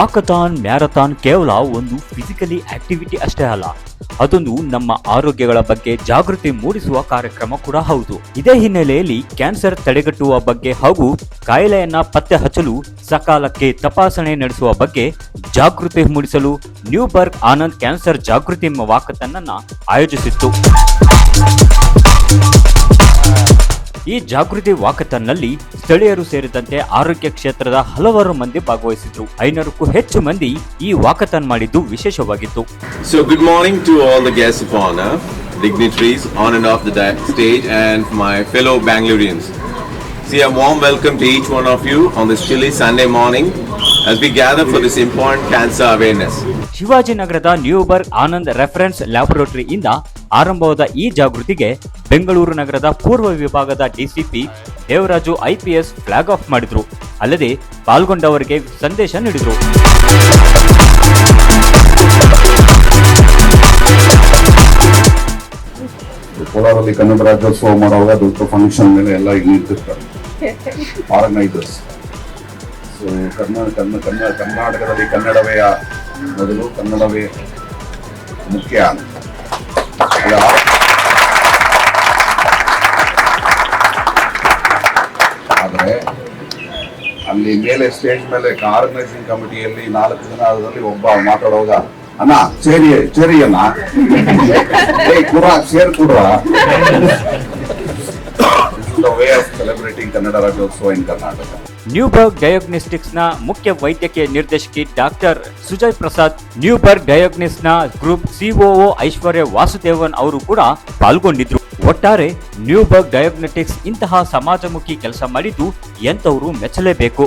Walkathon, marathon ಕೇವಲ ಒಂದು physically activity ಅಷ್ಟೇ ಅಲ್ಲ. ಅದೊಂದು ನಮ್ಮ ಆರೋಗ್ಯಗಳ ಬಗ್ಗೆ ಜಾಗೃತಿ ಮೂಡಿಸುವ ಕಾರ್ಯಕ್ರಮ ಕೂಡ ಹೌದು. ಇದೇ ಹಿನ್ನೆಲೆಯಲ್ಲಿ ಕ್ಯಾನ್ಸರ್ ತಡೆಗಟ್ಟುವ ಬಗ್ಗೆ ಹಾಗೂ ಕಾಯಿಲೆಯನ್ನ ಪತ್ತೆ ಹಚ್ಚಲು ಸಕಾಲಕ್ಕೆ ತಪಾಸಣೆ ನಡೆಸುವ ಬಗ್ಗೆ ಜಾಗೃತಿ ಮೂಡಿಸಲು ನ್ಯೂಬರ್ಗ್ ಆನಂದ್ ಕ್ಯಾನ್ಸರ್ ಜಾಗೃತಿ ವಾಕಥಾನ್ ಆಯೋಜಿಸಿತ್ತು. ಈ ಜಾಗೃತಿ ವಾಕತನ್ನಲ್ಲಿ ಸ್ಥಳೀಯರು ಸೇರಿದಂತೆ ಆರೋಗ್ಯ ಕ್ಷೇತ್ರದ ಹಲವಾರು ಮಂದಿ ಭಾಗವಹಿಸಿದ್ರು. ಐನೂರಕ್ಕೂ ಹೆಚ್ಚು ಮಂದಿ ಈ ವಾಕಥಾನ್ ಮಾಡಿದ್ದು ವಿಶೇಷವಾಗಿತ್ತು. So good morning to all the guest of honour dignitaries on and off the stage and my fellow Bangaloreans see I warm welcome to each one of you on this chilly Sunday morning as we gather for this important cancer awareness ಶಿವಾಜಿನಗರದ Neuberg Anand reference laboratory ಇಂದ ಆರಂಭವಾದ ಈ ಜಾಗೃತಿಗೆ ಬೆಂಗಳೂರು ನಗರದ ಪೂರ್ವ ವಿಭಾಗದ DCP Devaraju IPS flag off ಮಾಡಿದ್ರು. ಅಲ್ಲದೆ ಪಾಲ್ಗೊಂಡವರಿಗೆ ಸಂದೇಶ ನೀಡಿದರು. ಕೋಲಾರಲ್ಲಿ ಕನ್ನಡ ರಾಜ್ಯೋತ್ಸವ ಮಾಡುವಾಗ ದೊಡ್ಡ ಫಂಕ್ಷನ್ ಮೇಲೆ ಎಲ್ಲ ಈಗ ನಿಂತಿರ್ತಾರೆ. ಆರ್ಗನೈಸರ್ಸ್ ಸೊ ಕರ್ನಾಟಕ ಕನ್ನ ಕನ್ನಡ ಕರ್ನಾಟಕದಲ್ಲಿ ಕನ್ನಡವೇ ಮೊದಲು ಕನ್ನಡವೇ ಮುಖ್ಯ. ಅಲ್ಲಿ ಮೇಲೆ ಸ್ಟೇಜ್ ಮೇಲೆ ಆರ್ಗನೈಸಿಂಗ್ ಕಮಿಟಿಯಲ್ಲಿ ನಾಲ್ಕು ಜನ ಅದರಲ್ಲಿ ಒಬ್ಬ ಮಾತಾಡುವಾಗ ಅಣ್ಣ ಸೇರಿ ಸೇರಿ ಅಣ್ಣ ಏಯ್ ಕುರ ಸೇರ್ ಕುಡ್ರ way of celebrating Kannada Rajyotsava in Karnataka Neuberg ಡಯಾಗ್ನೋಸ್ಟಿಕ್ಸ್ನ ಮುಖ್ಯ ವೈದ್ಯಕೀಯ ನಿರ್ದೇಶಕಿ ಡಾಕ್ಟರ್ ಸುಜಯ್ ಪ್ರಸಾದ್ ನ್ಯೂಬರ್ಗ್ ಡಯಾಗ್ನಿಸ್ನ ಗ್ರೂಪ್ ಸಿಒಒ ಐಶ್ವರ್ಯ ವಾಸುದೇವನ್ ಅವರು ಕೂಡ ಪಾಲ್ಗೊಂಡಿದ್ರು. ಒಟ್ಟಾರೆ ನ್ಯೂಬರ್ಗ್ ಡಯಾಗ್ನೋಟಿಕ್ಸ್ ಇಂತಹ ಸಮಾಜಮುಖಿ ಕೆಲಸ ಮಾಡಿದ್ದು ಎಂತವರು ಮೆಚ್ಚಲೇಬೇಕು.